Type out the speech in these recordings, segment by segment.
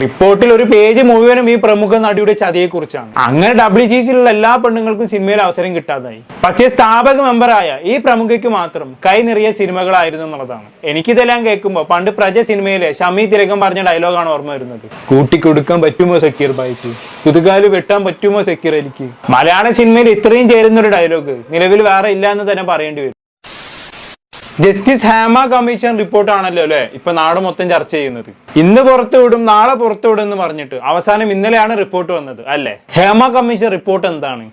റിപ്പോർട്ടിൽ ഒരു പേജ് മുഴുവനും ഈ പ്രമുഖ നടിയുടെ ചതിയെക്കുറിച്ചാണ്. അങ്ങനെ ഡബ്ല്യു സി സിയിലുള്ള എല്ലാ പെണ്ണുങ്ങൾക്കും സിനിമയിൽ അവസരം കിട്ടാതായി. പക്ഷേ സ്ഥാപക മെമ്പറായ ഈ പ്രമുഖയ്ക്ക് മാത്രം കൈ നിറിയ സിനിമകളായിരുന്നു എന്നുള്ളതാണ്. എനിക്കിതെല്ലാം കേൾക്കുമ്പോൾ പണ്ട് പ്രജ സിനിമയിലെ ഷമി തിരകം പറഞ്ഞ ഡയലോഗാണ് ഓർമ്മ വരുന്നത്. കൂട്ടിക്കൊടുക്കാൻ പറ്റുമോ സക്കീർ ബായിക്ക് പുതുകാൽ വെട്ടാൻ പറ്റുമോ സക്കീർ എനിക്ക് മലയാള സിനിമയിൽ ഇത്രയും ചേരുന്ന ഒരു ഡയലോഗ് നിലവിൽ വേറെ ഇല്ല എന്ന് തന്നെ പറയേണ്ടി വരും. ജസ്റ്റിസ് ഹേമ കമ്മീഷൻ റിപ്പോർട്ടാണല്ലോ അല്ലെ? ഇപ്പൊ നാട് മൊത്തം ചർച്ച ചെയ്യുന്നത്. ഇന്ന് പുറത്തു വിടും നാളെ പുറത്തു വിടും എന്ന് പറഞ്ഞിട്ട് അവസാനം ഇന്നലെയാണ് റിപ്പോർട്ട് വന്നത് അല്ലെ? ഹേമ കമ്മീഷൻ റിപ്പോർട്ട് എന്താണ്?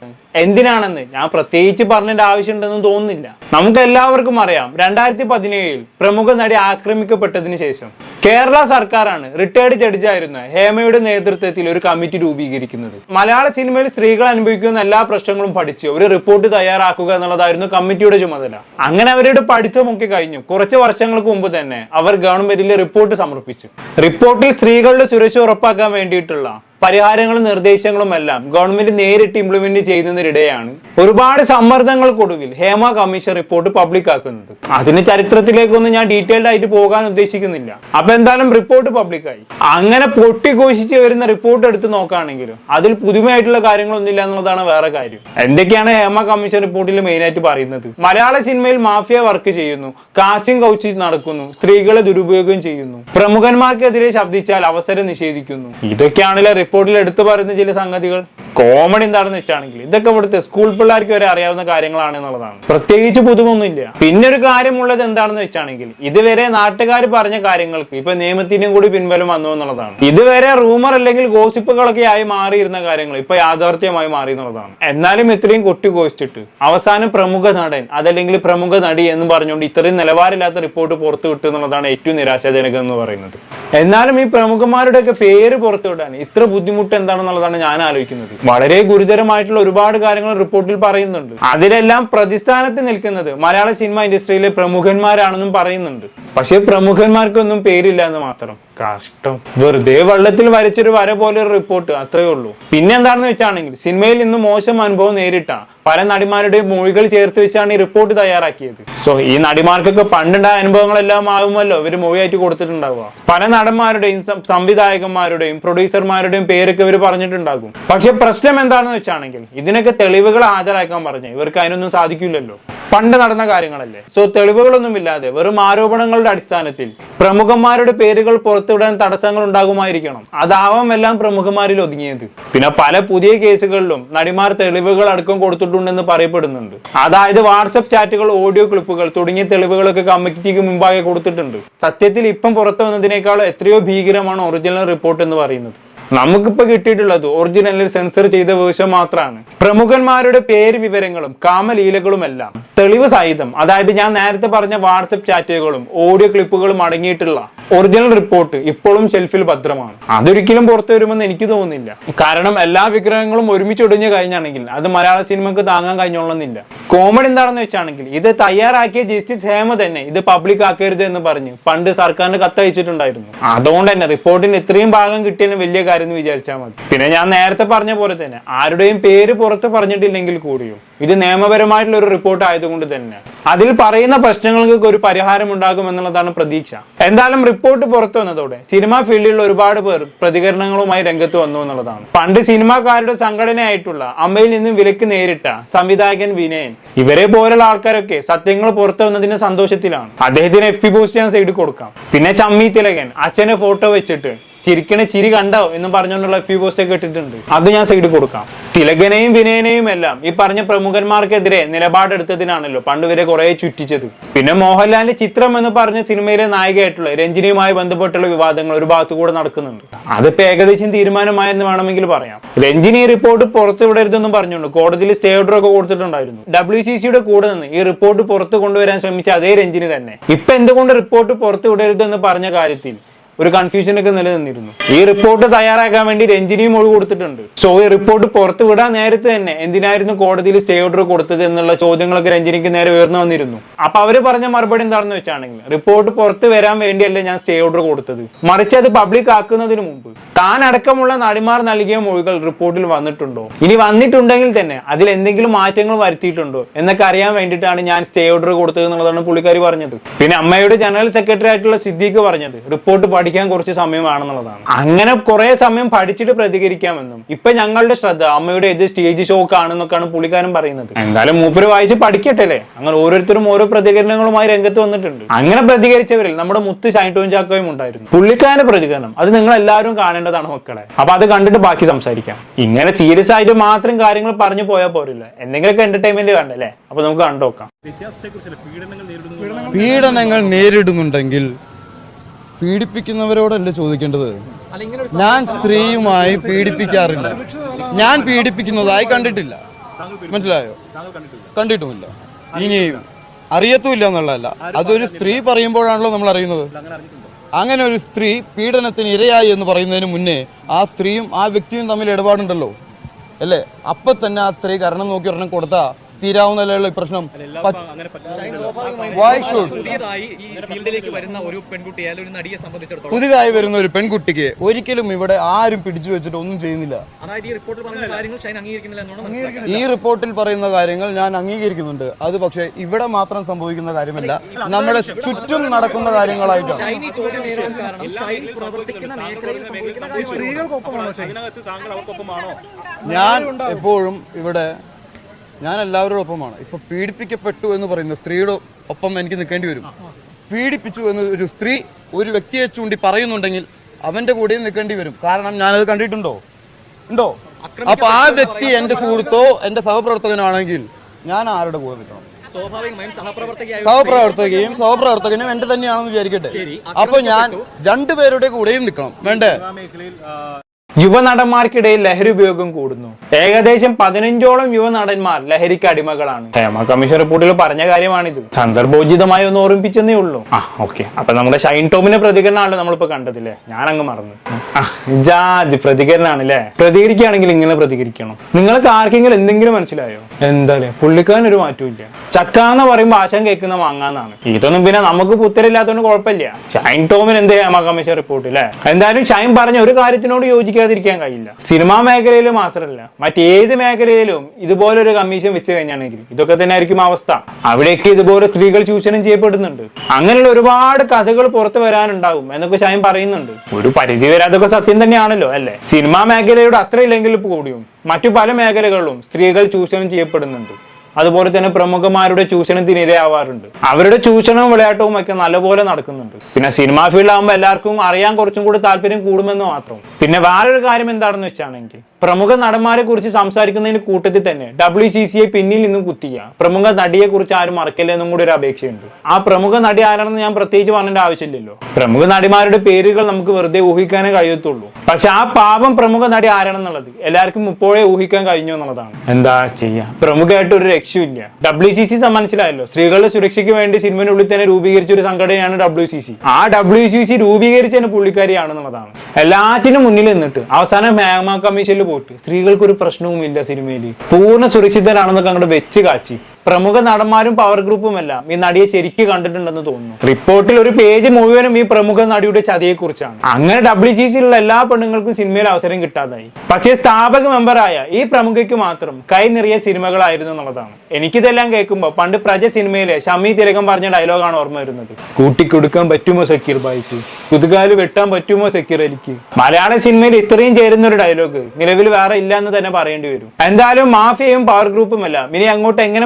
എന്തിനാണെന്ന്? ഞാൻ പ്രത്യേകിച്ച് പറഞ്ഞതിന്റെ ആവശ്യമുണ്ടെന്ന് തോന്നുന്നില്ല. നമുക്ക് എല്ലാവർക്കും അറിയാം രണ്ടായിരത്തി പതിനേഴിൽ പ്രമുഖ നടി ആക്രമിക്കപ്പെട്ടതിന് ശേഷം കേരള സർക്കാരാണ് റിട്ടയർഡ് ജഡ്ജായിരുന്ന ഹേമയുടെ നേതൃത്വത്തിൽ ഒരു കമ്മിറ്റി രൂപീകരിക്കുന്നത്. മലയാള സിനിമയിൽ സ്ത്രീകൾ അനുഭവിക്കുന്ന എല്ലാ പ്രശ്നങ്ങളും പഠിച്ച് ഒരു റിപ്പോർട്ട് തയ്യാറാക്കുക എന്നുള്ളതായിരുന്നു കമ്മിറ്റിയുടെ ചുമതല. അങ്ങനെ അവരുടെ പഠിത്തമൊക്കെ കഴിഞ്ഞു. കുറച്ച് വർഷങ്ങൾക്ക് മുമ്പ് തന്നെ അവർ ഗവൺമെന്റിൽ റിപ്പോർട്ട് സമർപ്പിച്ചു. റിപ്പോർട്ടിൽ സ്ത്രീകളുടെ സുരക്ഷ ഉറപ്പാക്കാൻ വേണ്ടിയിട്ടുള്ള പരിഹാരങ്ങളും നിർദ്ദേശങ്ങളും എല്ലാം ഗവൺമെന്റ് നേരിട്ട് ഇംപ്ലിമെന്റ് ചെയ്യുന്നതിനിടെയാണ് ഒരുപാട് സമ്മർദ്ദങ്ങൾക്കൊടുവിൽ ഹേമ കമ്മീഷൻ റിപ്പോർട്ട് പബ്ലിക് ആക്കുന്നത്. അതിന് ചരിത്രത്തിലേക്കൊന്നും ഞാൻ ഡീറ്റെയിൽഡ് ആയിട്ട് പോകാൻ ഉദ്ദേശിക്കുന്നില്ല. അപ്പൊ എന്തായാലും റിപ്പോർട്ട് പബ്ലിക്കായി അങ്ങനെ പൊട്ടിഘോഷിച്ച് വരുന്ന റിപ്പോർട്ട് എടുത്ത് നോക്കുകയാണെങ്കിലും അതിൽ പുതുമയായിട്ടുള്ള കാര്യങ്ങളൊന്നും ഇല്ല എന്നുള്ളതാണ് വേറെ കാര്യം. എന്തൊക്കെയാണ് ഹേമ കമ്മീഷൻ റിപ്പോർട്ടിൽ മെയിൻ ആയിട്ട് പറയുന്നത്? മലയാള സിനിമയിൽ മാഫിയ വർക്ക് ചെയ്യുന്നു. കാസ്റ്റിംഗ് കൗച്ച് നടക്കുന്നു. സ്ത്രീകളെ ദുരുപയോഗം ചെയ്യുന്നു. പ്രമുഖന്മാർക്കെതിരെ ശബ്ദിച്ചാൽ അവസരം നിഷേധിക്കുന്നു. ഇതൊക്കെയാണല്ലോ റിപ്പോർട്ടിൽ എടുത്തു പറയുന്ന ചില സംഗതികൾ. കോമഡി എന്താണെന്ന് വെച്ചാണെങ്കിൽ ഇതൊക്കെ ഇവിടുത്തെ സ്കൂൾ പിള്ളേർക്ക് വരെ അറിയാവുന്ന കാര്യങ്ങളാണ് എന്നുള്ളതാണ്. പ്രത്യേകിച്ച് പുതുമൊന്നുമില്ല. പിന്നെ ഒരു കാര്യമുള്ളത് എന്താണെന്ന് വെച്ചാണെങ്കിൽ ഇതുവരെ നാട്ടുകാർ പറഞ്ഞ കാര്യങ്ങൾക്ക് ഇപ്പൊ നിയമത്തിനും കൂടി പിൻബലം വന്നു എന്നുള്ളതാണ്. ഇതുവരെ റൂമർ അല്ലെങ്കിൽ ഗോസിപ്പുകളൊക്കെ ആയി മാറിയിരുന്ന കാര്യങ്ങൾ ഇപ്പൊ യാഥാർത്ഥ്യമായി മാറി എന്നുള്ളതാണ്. എന്നാലും ഇത്രയും കൊട്ടി ഗോസിച്ചിട്ട് അവസാനം പ്രമുഖ നടൻ അതല്ലെങ്കിൽ പ്രമുഖ നടി എന്ന് പറഞ്ഞുകൊണ്ട് ഇത്രയും നിലവാരമില്ലാത്ത റിപ്പോർട്ട് പുറത്തു വിട്ടു എന്നുള്ളതാണ് ഏറ്റവും നിരാശാജനകം എന്ന് പറയുന്നത്. എന്നാലും ഈ പ്രമുഖന്മാരുടെയൊക്കെ പേര് പുറത്തുവിടാൻ ഇത്ര ബുദ്ധിമുട്ട് എന്താണെന്നുള്ളതാണ് ഞാൻ ആലോചിക്കുന്നത്. വളരെ ഗുരുതരമായിട്ടുള്ള ഒരുപാട് കാര്യങ്ങൾ റിപ്പോർട്ടിൽ പറയുന്നുണ്ട്. അതിലെല്ലാം പ്രതിസ്ഥാനത്ത് നിൽക്കുന്നത് മലയാള സിനിമ ഇൻഡസ്ട്രിയിലെ പ്രമുഖന്മാരാണെന്നും പറയുന്നുണ്ട്. പക്ഷേ പ്രമുഖന്മാർക്കൊന്നും പേരില്ല എന്ന് മാത്രം. കഷ്ടം. വെറുതെ വെള്ളത്തിൽ വരച്ചൊരു വര പോലെ ഒരു റിപ്പോർട്ട് അത്രയേ ഉള്ളൂ. പിന്നെ എന്താണെന്ന് വെച്ചാണെങ്കിൽ സിനിമയിൽ ഇന്ന് മോശം അനുഭവം നേരിട്ട. പല നടിമാരുടെയും മൊഴികൾ ചേർത്ത് വെച്ചാണ് ഈ റിപ്പോർട്ട് തയ്യാറാക്കിയത്. സോ ഈ നടിമാർക്കൊക്കെ പണ്ടുണ്ടായ അനുഭവങ്ങളെല്ലാം ആകുമല്ലോ ഇവർ മൊഴിയായിട്ട് കൊടുത്തിട്ടുണ്ടാവുക. പല നടന്മാരുടെയും സംവിധായകന്മാരുടെയും പ്രൊഡ്യൂസർമാരുടെയും പേരൊക്കെ ഇവർ പറഞ്ഞിട്ടുണ്ടാകും. പക്ഷെ പ്രശ്നം എന്താണെന്ന് വെച്ചാണെങ്കിൽ ഇതിനൊക്കെ തെളിവുകൾ ഹാജരാക്കാൻ പറഞ്ഞു ഇവർക്ക് അതിനൊന്നും സാധിക്കില്ലല്ലോ. പണ്ട് നടന്ന കാര്യങ്ങളല്ലേ. സോ തെളിവുകളൊന്നും ഇല്ലാതെ വെറും ആരോപണങ്ങളുടെ അടിസ്ഥാനത്തിൽ പ്രമുഖന്മാരുടെ പേരുകൾ പുറത്തുവിടാൻ തടസ്സങ്ങൾ ഉണ്ടാകുമായിരിക്കണം അതാവാം എല്ലാം പ്രമുഖന്മാരിൽ ഒതുങ്ങിയത്. പിന്നെ പല പുതിയ കേസുകളിലും നടിമാർ തെളിവുകൾ അടക്കം കൊടുത്തിട്ടുണ്ടെന്ന് പറയപ്പെടുന്നുണ്ട്. അതായത് വാട്സപ്പ് ചാറ്റുകൾ ഓഡിയോ ക്ലിപ്പുകൾ തുടങ്ങിയ തെളിവുകളൊക്കെ കമ്മിറ്റിക്ക് മുമ്പാകെ കൊടുത്തിട്ടുണ്ട്. സത്യത്തിൽ ഇപ്പം പുറത്തു വന്നതിനേക്കാൾ എത്രയോ ഭീകരമാണ് ഒറിജിനൽ റിപ്പോർട്ട് എന്ന് പറയുന്നത്. നമുക്കിപ്പോ കിട്ടിയിട്ടുള്ളത് ഒറിജിനലിൽ സെൻസർ ചെയ്ത വേർഷൻ മാത്രമാണ് പ്രമുഖന്മാരുടെ പേര് വിവരങ്ങളും കാമലീലകളുമെല്ലാം തെളിവ് സഹിതം അതായത് ഞാൻ നേരത്തെ പറഞ്ഞ വാട്സപ്പ് ചാറ്റുകളും ഓഡിയോ ക്ലിപ്പുകളും അടങ്ങിയിട്ടുള്ള ഒറിജിനൽ റിപ്പോർട്ട് ഇപ്പോഴും ഷെൽഫിൽ ഭദ്രമാണ്. അതൊരിക്കലും പുറത്തു വരുമെന്ന് എനിക്ക് തോന്നുന്നില്ല. കാരണം എല്ലാ വിഗ്രഹങ്ങളും ഒരുമിച്ച് ഒടിഞ്ഞു കഴിഞ്ഞാണെങ്കിൽ അത് മലയാള സിനിമക്ക് താങ്ങാൻ കഴിഞ്ഞോളന്നില്ല. കോമഡി എന്താണെന്ന് വെച്ചാണെങ്കിൽ ഇത് തയ്യാറാക്കിയ ജസ്റ്റിസ് ഹേമ തന്നെ ഇത് പബ്ലിക് ആക്കരുത് എന്ന് പറഞ്ഞ് പണ്ട് സർക്കാരിന് കത്തയച്ചിട്ടുണ്ടായിരുന്നു. അതുകൊണ്ട് തന്നെ റിപ്പോർട്ടിന് ഇത്രയും ഭാഗം കിട്ടിയതിന് വലിയ കാര്യം എന്ന് വിചാരിച്ചാൽ മതി. പിന്നെ ഞാൻ നേരത്തെ പറഞ്ഞ പോലെ തന്നെ ആരുടെയും പേര് പുറത്ത് പറഞ്ഞിട്ടില്ലെങ്കിൽ കൂടിയും ഇത് നിയമപരമായിട്ടുള്ള ഒരു റിപ്പോർട്ട് ആയതുകൊണ്ട് തന്നെ. അതിൽ പറയുന്ന പ്രശ്നങ്ങൾക്ക് ഒരു പരിഹാരം ഉണ്ടാകും എന്നുള്ളതാണ് പ്രതീക്ഷ. എന്തായാലും റിപ്പോർട്ട് പുറത്തു വന്നതോടെ സിനിമാ ഫീൽഡിലുള്ള ഒരുപാട് പേർ പ്രതികരണങ്ങളുമായി രംഗത്ത് വന്നു എന്നുള്ളതാണ്. പണ്ട് സിനിമാക്കാരുടെ സംഘടനയായിട്ടുള്ള അമ്മയിൽ നിന്നും വിലക്ക് നേരിട്ട സംവിധായകൻ വിനയൻ ഇവരെ പോലുള്ള ആൾക്കാരൊക്കെ സത്യങ്ങൾ പുറത്തു വന്നതിന്റെ സന്തോഷത്തിലാണ്. അദ്ദേഹത്തിന് എഫ് പി പോസ്റ്റ് ഞാൻ സൈഡ് കൊടുക്കാം. പിന്നെ ചമ്മി തിലകൻ അച്ഛനെ ഫോട്ടോ വെച്ചിട്ട് ചിരിക്കണ ചിരി കണ്ടോ എന്ന് പറഞ്ഞുകൊണ്ടുള്ള എഫ് പി പോസ്റ്റ് ഒക്കെ ഇട്ടിട്ടുണ്ട്. അത് ഞാൻ സൈഡ് കൊടുക്കാം. തിലകനെയും വിനയനെയും എല്ലാം ഈ പറഞ്ഞ പ്രമുഖന്മാർക്കെതിരെ നിലപാടെടുത്തതിനാണല്ലോ പണ്ട് ഇവരെ കുറെ ചുറ്റിച്ചത്. പിന്നെ മോഹൻലാലിന്റെ ചിത്രം എന്ന് പറഞ്ഞ സിനിമയിലെ നായികയായിട്ടുള്ള രഞ്ജിനിയുമായി ബന്ധപ്പെട്ടുള്ള വിവാദങ്ങൾ ഒരു ഭാഗത്തു കൂടെ നടക്കുന്നുണ്ട്. അതിപ്പോ ഏകദേശം തീരുമാനമായെന്ന് വേണമെങ്കിൽ പറയാം. രഞ്ജിനി റിപ്പോർട്ട് പുറത്തു വിടരുതെന്നും പറഞ്ഞുകൊണ്ട് കോടതിയിൽ സ്റ്റേ ഓർഡർ ഒക്കെ കൊടുത്തിട്ടുണ്ടായിരുന്നു. ഡബ്ല്യു സി സിയുടെ കൂടെ നിന്ന് ഈ റിപ്പോർട്ട് പുറത്തു കൊണ്ടുവരാൻ ശ്രമിച്ച അതേ രഞ്ജിനി തന്നെ. ഇപ്പൊ എന്തുകൊണ്ട് റിപ്പോർട്ട് പുറത്തു വിടരുതെന്ന് പറഞ്ഞ കാര്യത്തിൽ ഒരു കൺഫ്യൂഷനൊക്കെ നിലനിന്നിരുന്നു. ഈ റിപ്പോർട്ട് തയ്യാറാക്കാൻ വേണ്ടി രഞ്ജിനിയും ഒഴി കൊടുത്തിട്ടുണ്ട്. സോ ഈ റിപ്പോർട്ട് പുറത്തു വിടാൻ നേരത്തെ തന്നെ എന്തിനായിരുന്നു കോടതിയിൽ സ്റ്റേ ഓർഡർ കൊടുത്തത് എന്നുള്ള ചോദ്യങ്ങളൊക്കെ രഞ്ജിനിക്ക് നേരെ ഉയർന്നു വന്നിരുന്നു. അപ്പൊ അവർ പറഞ്ഞ മറുപടി എന്താണെന്ന് വെച്ചാണെങ്കിൽ റിപ്പോർട്ട് പുറത്ത് വരാൻ വേണ്ടിയല്ല ഞാൻ സ്റ്റേ ഓർഡർ കൊടുത്തത്. മറിച്ച് അത് പബ്ലിക് ആക്കുന്നതിന് മുമ്പ്. താൻ അടക്കമുള്ള നടിമാർ നൽകിയ മൊഴികൾ റിപ്പോർട്ടിൽ വന്നിട്ടുണ്ടോ? ഇനി വന്നിട്ടുണ്ടെങ്കിൽ തന്നെ അതിൽ എന്തെങ്കിലും മാറ്റങ്ങൾ വരുത്തിയിട്ടുണ്ടോ? എന്നൊക്കെ അറിയാൻ വേണ്ടിയിട്ടാണ് ഞാൻ സ്റ്റേ ഓർഡർ കൊടുത്തത് എന്നുള്ളതാണ് പുള്ളിക്കാരി പറഞ്ഞത്. പിന്നെ അമ്മയുടെ ജനറൽ സെക്രട്ടറി ആയിട്ടുള്ള സിദ്ദീഖ് പറഞ്ഞത് റിപ്പോർട്ട് പഠിക്കാൻ കുറച്ച് സമയമാണെന്നുള്ളതാണ് അങ്ങനെ കുറെ സമയം പഠിച്ചിട്ട് പ്രതികരിക്കാമെന്നും. ഇപ്പൊ ഞങ്ങളുടെ ശ്രദ്ധ അമ്മയുടെ ഏത് സ്റ്റേജ് ഷോക്ക് ആണെന്നൊക്കെയാണ് പുള്ളിക്കാരൻ പറയുന്നത്. എന്തായാലും മൂപ്പര് വായിച്ച് പഠിക്കട്ടെല്ലേ? അങ്ങനെ ഓരോരുത്തരും ഓരോ പ്രതികരണങ്ങളുമായി രംഗത്ത് വന്നിട്ടുണ്ട്. അങ്ങനെ പ്രതികരിച്ചവരിൽ നമ്മുടെ മുത്ത് ഷൈൻ ചാക്കോയും ഉണ്ടായിരുന്നു. പുള്ളിക്കാരന്റെ പ്രതികരണം അത് നിങ്ങൾ എല്ലാവരും കാണേണ്ടതാണ് മക്കളെ. അപ്പൊ അത് കണ്ടിട്ട് ബാക്കി സംസാരിക്കാം. ഇങ്ങനെ സീരിയസ് ആയിട്ട് മാത്രം കാര്യങ്ങൾ പറഞ്ഞു പോയാൽ പോരില്ല. എന്തെങ്കിലുമൊക്കെ എന്റർടൈൻമെന്റ് കണ്ടല്ലേ അപ്പൊ നമുക്ക് കണ്ടു കണ്ടുനോക്കാം പീഡനങ്ങൾ നേരിടുന്നുണ്ടെങ്കിൽ പീഡിപ്പിക്കുന്നവരോടല്ലേ ചോദിക്കേണ്ടത്? ഞാൻ സ്ത്രീയുമായി പീഡിപ്പിക്കാറില്ല. ഞാൻ പീഡിപ്പിക്കുന്നതായി കണ്ടിട്ടില്ല. മനസ്സിലായോ? കണ്ടിട്ടുമില്ല. ഇനിയും അറിയത്തുമില്ല എന്നുള്ളതല്ല. അതൊരു സ്ത്രീ പറയുമ്പോഴാണല്ലോ നമ്മൾ അറിയുന്നത്. അങ്ങനെ ഒരു സ്ത്രീ പീഡനത്തിന് ഇരയായി എന്ന് പറയുന്നതിന് മുന്നേ ആ സ്ത്രീയും ആ വ്യക്തിയും തമ്മിൽ ഇടപാടുണ്ടല്ലോ. അല്ലേ? അപ്പൊ തന്നെ ആ സ്ത്രീ കരണം നോക്കി ഒരെണ്ണം കൊടുത്താ തീരാവുന്നല്ലോ ഈ പ്രശ്നം? പുതിയതായി ഫീൽഡിലേക്ക് വരുന്ന ഒരു പെൺകുട്ടിക്ക് ഒരിക്കലും ഇവിടെ ആരും പിടിച്ചു വെച്ചിട്ട് ഒന്നും ചെയ്യുന്നില്ല. ഈ റിപ്പോർട്ടിൽ പറയുന്ന കാര്യങ്ങൾ ഷൈൻ അംഗീകരിക്കുന്നില്ല എന്നാണ് ഈ റിപ്പോർട്ടിൽ പറയുന്ന കാര്യങ്ങൾ ഞാൻ അംഗീകരിക്കുന്നുണ്ട്. അത് പക്ഷേ ഇവിടെ മാത്രം സംഭവിക്കുന്ന കാര്യമല്ല. നമ്മുടെ ചുറ്റും നടക്കുന്ന കാര്യങ്ങളായിട്ടാണ് ഞാൻ എപ്പോഴും ഇവിടെ ഞാൻ എല്ലാവരുടെ ഒപ്പമാണ് ഇപ്പൊ പീഡിപ്പിക്കപ്പെട്ടു എന്ന് പറയുന്ന സ്ത്രീയുടെ ഒപ്പം എനിക്ക് നിൽക്കേണ്ടി വരും. പീഡിപ്പിച്ചു എന്ന് ഒരു സ്ത്രീ ഒരു വ്യക്തിയെ ചൂണ്ടി പറയുന്നുണ്ടെങ്കിൽ അവന്റെ കൂടെ നിൽക്കേണ്ടി വരും. കാരണം ഞാനത് കണ്ടിട്ടുണ്ടോ? ഉണ്ടോ? അപ്പൊ ആ വ്യക്തി എന്റെ സുഹൃത്തോ എന്റെ സഹപ്രവർത്തകനാണെങ്കിൽ ഞാൻ ആരുടെ കൂടെ നിൽക്കണം? സ്വാഭാവികമായും സഹപ്രവർത്തകയായ സഹപ്രവർത്തകയും സഹപ്രവർത്തകനും എന്റെ തന്നെയാണെന്ന് വിചാരിക്കട്ടെ. അപ്പൊ ഞാൻ രണ്ടുപേരുടെ കൂടെയും നിൽക്കണം. വേണ്ടേ? യുവനടന്മാർക്കിടയിൽ ലഹരി ഉപയോഗം കൂടുന്നു. ഏകദേശം പതിനഞ്ചോളം യുവനടന്മാർ ലഹരിക്ക് അടിമകളാണ്. ഹേമ കമ്മീഷൻ റിപ്പോർട്ടിൽ പറഞ്ഞ കാര്യമാണിത്. സന്ദർഭോചിതമായി ഒന്ന് ഓർമ്മിപ്പിച്ചെന്നേ ഉള്ളൂ. ആ ഓക്കെ. അപ്പൊ നമ്മുടെ ഷൈൻ ടോമിന്റെ പ്രതികരണമാണല്ലോ നമ്മളിപ്പോ കണ്ടതില്ലേ? ഞാൻ അങ്ങ് മറന്നു ജാജ് ജാതി പ്രതികരണമാണ് അല്ലേ പ്രതികരിക്കുകയാണെങ്കിൽ ഇങ്ങനെ പ്രതികരിക്കണം. നിങ്ങൾക്ക് ആർക്കെങ്കിലും എന്തെങ്കിലും മനസ്സിലായോ? എന്തായാലും പുള്ളിക്കാരൻ ഒരു മാറ്റമില്ല ചക്ക എന്ന് പറയുമ്പോൾ ആശം കേൾക്കുന്ന മാങ്ങാന്നാണ്. ഇതൊന്നും പിന്നെ നമുക്ക് പുത്തരില്ലാത്തതുകൊണ്ട് കുഴപ്പമില്ല. ഷൈൻ ടോമിന് എന്ത് ഹേമ കമ്മീഷൻ റിപ്പോർട്ട് അല്ലേ എന്തായാലും ഷൈൻ പറഞ്ഞ ഒരു കാര്യത്തിനോട് യോജിക്കാതിരിക്കാൻ കഴിയില്ല. സിനിമാ മേഖലയിൽ മാത്രമല്ല മറ്റേത് മേഖലയിലും ഇതുപോലൊരു കമ്മീഷൻ വെച്ച് കഴിഞ്ഞാണെങ്കിൽ ഇതൊക്കെ തന്നെ ആയിരിക്കും അവസ്ഥ. അവിടെയൊക്കെ ഇതുപോലെ സ്ത്രീകൾ ചൂഷണം ചെയ്യപ്പെടുന്നുണ്ട്. അങ്ങനെയുള്ള ഒരുപാട് കഥകൾ പുറത്തു വരാനുണ്ടാകും എന്നൊക്കെ ഷായം പറയുന്നുണ്ട്. ഒരു പരിധി വരെ അതൊക്കെ സത്യം തന്നെയാണല്ലോ അല്ലേ? സിനിമാ മേഖലയുടെ അത്ര ഇല്ലെങ്കിൽ കൂടിയും മറ്റു പല മേഖലകളിലും സ്ത്രീകൾ ചൂഷണം ചെയ്യപ്പെടുന്നുണ്ട്. അതുപോലെ തന്നെ പ്രമുഖന്മാരുടെ ചൂഷണത്തിന് ഇരയാവാറുണ്ട്. അവരുടെ ചൂഷണവും വിളയാട്ടവും ഒക്കെ നല്ലപോലെ നടക്കുന്നുണ്ട്. പിന്നെ സിനിമാ ഫീൽഡ് ആകുമ്പോൾ എല്ലാവർക്കും അറിയാൻ കുറച്ചും കൂടി താല്പര്യം കൂടുമെന്ന് മാത്രം. പിന്നെ വേറൊരു കാര്യം എന്താണെന്ന് വെച്ചാണെങ്കിൽ പ്രമുഖ നടന്മാരെ കുറിച്ച് സംസാരിക്കുന്നതിന് കൂട്ടത്തിൽ തന്നെ ഡബ്ല്യു സി സിയെ പിന്നിൽ നിന്നും കുത്തിയ പ്രമുഖ നടിയെ കുറിച്ച് ആരും മറക്കില്ല എന്നും കൂടി ഒരു അപേക്ഷയുണ്ട്. ആ പ്രമുഖ നടി ആരാണെന്ന് ഞാൻ പ്രത്യേകിച്ച് പറഞ്ഞേണ്ട ആവശ്യമില്ലല്ലോ. പ്രമുഖ നടിമാരുടെ പേരുകൾ നമുക്ക് വെറുതെ ഊഹിക്കാനേ കഴിയത്തുള്ളൂ. പക്ഷെ ആ പാപം പ്രമുഖ നടി ആരാണെന്നുള്ളത് എല്ലാവർക്കും ഇപ്പോഴേ ഊഹിക്കാൻ കഴിഞ്ഞു എന്നുള്ളതാണ്. എന്താ ചെയ്യാ? പ്രമുഖമായിട്ട് ഒരു രക്ഷയില്ല ഡബ്ല്യു സി സി മനസ്സിലായല്ലോ സ്ത്രീകളുടെ സുരക്ഷയ്ക്ക് വേണ്ടി സിനിമയുടെ തന്നെ രൂപീകരിച്ച ഒരു സംഘടനയാണ് ഡബ്ല്യു സി സി ആ ഡബ്ല്യു സി സി രൂപീകരിച്ചതിന് പുള്ളിക്കാരിയാണെന്നുള്ളതാണ്. എല്ലാറ്റിനും മുന്നിൽ നിന്നിട്ട് അവസാനം മേഘമ കമ്മീഷനിൽ പോയിട്ട്. സ്ത്രീകൾക്കൊരു പ്രശ്നവുമില്ല സിനിമയിൽ പൂർണ സുരക്ഷിതരാണെന്നൊക്കെ അങ്ങോട്ട് വെച്ച് കാച്ചി. പ്രമുഖ നടന്മാരും പവർ ഗ്രൂപ്പും എല്ലാം ഈ നടിയെ ശരിക്കും കണ്ടിട്ടുണ്ടെന്ന് തോന്നുന്നു. റിപ്പോർട്ടിൽ ഒരു പേജ് മുഴുവനും ഈ പ്രമുഖ നടിയുടെ ചതിയെ കുറിച്ചാണ് അങ്ങനെ ഡബ്ല്യു ജി സിയിലുള്ള എല്ലാ പെണ്ണുങ്ങൾക്കും സിനിമയിൽ അവസരം കിട്ടാതായി. പക്ഷേ സ്ഥാപക മെമ്പറായ ഈ പ്രമുഖയ്ക്ക് മാത്രം കൈ നിറയെ സിനിമകളായിരുന്നു എന്നുള്ളതാണ്. എനിക്കിതെല്ലാം കേൾക്കുമ്പോൾ പണ്ട് പ്രജ സിനിമയിലെ ഷമി തിലകം പറഞ്ഞ ഡയലോഗാണ് ഓർമ്മ വരുന്നത്. കൂട്ടിക്കൊടുക്കാൻ പറ്റുമോ സക്കീർ ബായിക്ക് കുതുകാൽ വെട്ടാൻ പറ്റുമോ സക്കീർ എനിക്ക് മലയാള സിനിമയിൽ ഇത്രയും ചേരുന്ന ഒരു ഡയലോഗ് നിലവിൽ വേറെ ഇല്ല എന്ന് തന്നെ പറയേണ്ടി വരും. എന്തായാലും മാഫിയയും പവർ ഗ്രൂപ്പും എല്ലാം ഇനി അങ്ങോട്ട് എങ്ങനെ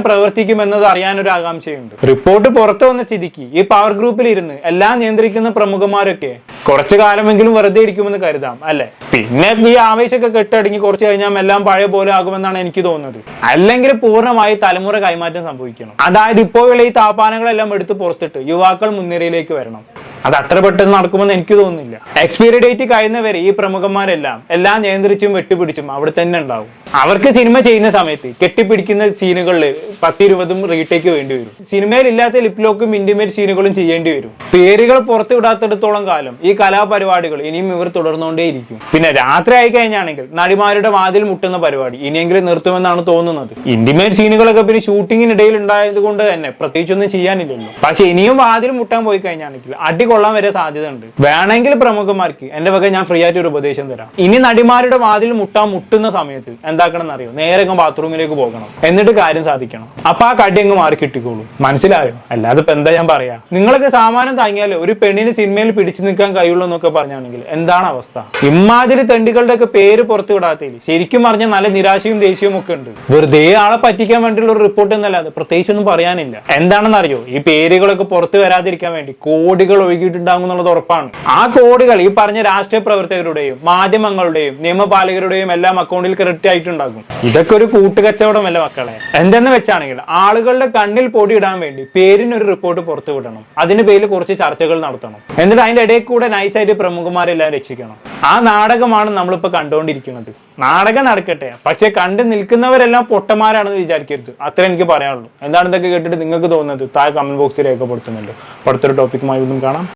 എന്നത് അറിയാനൊരു ആകാംക്ഷയുണ്ട് റിപ്പോർട്ട് പുറത്തു വന്ന സ്ഥിതിക്ക് ഈ പവർ ഗ്രൂപ്പിൽ ഇരുന്ന് എല്ലാം നിയന്ത്രിക്കുന്ന പ്രമുഖന്മാരൊക്കെ കുറച്ചു കാലമെങ്കിലും വെറുതെ ഇരിക്കുമെന്ന് കരുതാം അല്ലെ? പിന്നെ ഈ ആവേശമൊക്കെ കെട്ടടങ്ങി കുറച്ച് കഴിഞ്ഞാൽ എല്ലാം പഴയ പോലെ ആകുമെന്നാണ് എനിക്ക് തോന്നുന്നത്. അല്ലെങ്കിൽ പൂർണമായി തലമുറ കൈമാറ്റം സംഭവിക്കണം. അതായത് ഇപ്പോഴുള്ള ഈ താപാനങ്ങളെല്ലാം എടുത്ത് പുറത്തിട്ട് യുവാക്കൾ മുൻനിരയിലേക്ക് വരണം. അത് അത്ര പെട്ടെന്ന് നടക്കുമെന്ന് എനിക്ക് തോന്നുന്നില്ല. എക്സ്പയറി ഡേറ്റ് കഴിയുന്നവരെ ഈ പ്രമുഖന്മാരെല്ലാം എല്ലാം നിയന്ത്രിച്ചും വെട്ടിപിടിച്ചും അവിടെ തന്നെ ഉണ്ടാവും. അവർക്ക് സിനിമ ചെയ്യുന്ന സമയത്ത് കെട്ടിപ്പിടിക്കുന്ന സീനുകളിൽ പത്തിരുപതും റീടേക്ക് വേണ്ടി വരും. സിനിമയിൽ ഇല്ലാത്ത ലിപ് ലോക്കും ഇന്റിമേറ്റ് സീനുകളും ചെയ്യേണ്ടി വരും. പേരുകൾ പുറത്തു വിടാത്തിടത്തോളം കാലം ഈ കലാപരിപാടികൾ ഇനിയും ഇവർ തുടർന്നുകൊണ്ടേയിരിക്കും. പിന്നെ രാത്രി ആയി കഴിഞ്ഞാണെങ്കിൽ നടിമാരുടെ വാതിൽ മുട്ടുന്ന പരിപാടി ഇനിയെങ്കിലും നിർത്തുമെന്നാണ് തോന്നുന്നത്. ഇന്റിമേറ്റ് സീനുകളൊക്കെ പിന്നെ ഷൂട്ടിങ്ങിനിടയിൽ ഉണ്ടായത് കൊണ്ട് തന്നെ പ്രത്യേകിച്ചൊന്നും ചെയ്യാനില്ലല്ലോ. പക്ഷെ ഇനിയും വാതിൽ മുട്ടാൻ പോയി കഴിഞ്ഞാണെങ്കിൽ അടി കൊള്ളാൻ വരെ സാധ്യത ഉണ്ട് വേണമെങ്കിൽ പ്രമുഖന്മാർക്ക് എന്റെ വക ഞാൻ ഫ്രീ ആയിട്ട് ഒരു ഉപദേശം തരാം. ഇനി നടിമാരുടെ വാതിൽ മുട്ടാൻ മുട്ടുന്ന സമയത്ത് എന്താ എന്താക്കണം എന്നറിയോ? നേരെ ബാത്റൂമിലേക്ക് പോകണം. എന്നിട്ട് കാര്യം സാധിക്കണം. അപ്പൊ ആ കടി അങ്ങ് മാറി കിട്ടിക്കോളൂ. മനസ്സിലായോ? അല്ലാതെ ഇപ്പൊ എന്താ ഞാൻ പറയാ? നിങ്ങളൊക്കെ സാമാനം താങ്ങിയാലോ ഒരു പെണ്ണിന് സിനിമയിൽ പിടിച്ചു നിൽക്കാൻ കഴിയുള്ളൂ എന്നൊക്കെ പറഞ്ഞാണെങ്കിൽ എന്താണ് അവസ്ഥ? ഇമാതിരി തെണ്ടികളുടെ ഒക്കെ പേര് പുറത്തു വിടാത്തതിൽ ശരിക്കും പറഞ്ഞാൽ നല്ല നിരാശയും ദേഷ്യവും ഒക്കെ ഉണ്ട്. വെറുതെ ആളെ പറ്റിക്കാൻ വേണ്ടിയുള്ള ഒരു റിപ്പോർട്ട് എന്നല്ലാതെ പ്രത്യേകിച്ച് ഒന്നും പറയാനില്ല. എന്താണെന്ന് അറിയോ ഈ പേരുകളൊക്കെ പുറത്തു വരാതിരിക്കാൻ വേണ്ടി കോടികൾ ഒഴുകിയിട്ടുണ്ടാകും എന്നുള്ളത് ഉറപ്പാണ്. ആ കോടികൾ ഈ പറഞ്ഞ രാഷ്ട്രീയ പ്രവർത്തകരുടെയും മാധ്യമങ്ങളുടെയും നിയമപാലകരുടെയും എല്ലാം അക്കൗണ്ടിൽ ക്രെഡിറ്റ് ആയിട്ടുണ്ടാകും ഇതൊക്കെ ഒരു കൂട്ടുകച്ചവടമല്ല മക്കളെ? എന്തെന്ന് വെച്ചാണെങ്കിൽ ആളുകളുടെ കണ്ണിൽ പൊടിയിടാൻ വേണ്ടി പേരിനൊരു റിപ്പോർട്ട് പുറത്തു വിടണം. അതിന് പേരിൽ കുറച്ച് ചർച്ചകൾ നടത്തണം. എന്നിട്ട് അതിന്റെ ഇടയിൽ കൂടെ നൈസായിട്ട് പ്രമുഖന്മാരെല്ലാം രക്ഷിക്കണം. ആ നാടകമാണ് നമ്മളിപ്പോ കണ്ടുകൊണ്ടിരിക്കുന്നത്. നാടകം നടക്കട്ടെ. പക്ഷെ കണ്ടു നിൽക്കുന്നവരെല്ലാം പൊട്ടന്മാരാണെന്ന് വിചാരിക്കരുത്. അത്ര എനിക്ക് പറയാനുള്ളൂ. എന്താണ് ഇതൊക്കെ കേട്ടിട്ട് നിങ്ങൾക്ക് തോന്നുന്നത്? താഴെ കമന്റ് ബോക്സിൽ രേഖപ്പെടുത്തുന്നുണ്ട്. അടുത്തൊരു ടോപ്പിക്കുമായി വീണ്ടും കാണാം.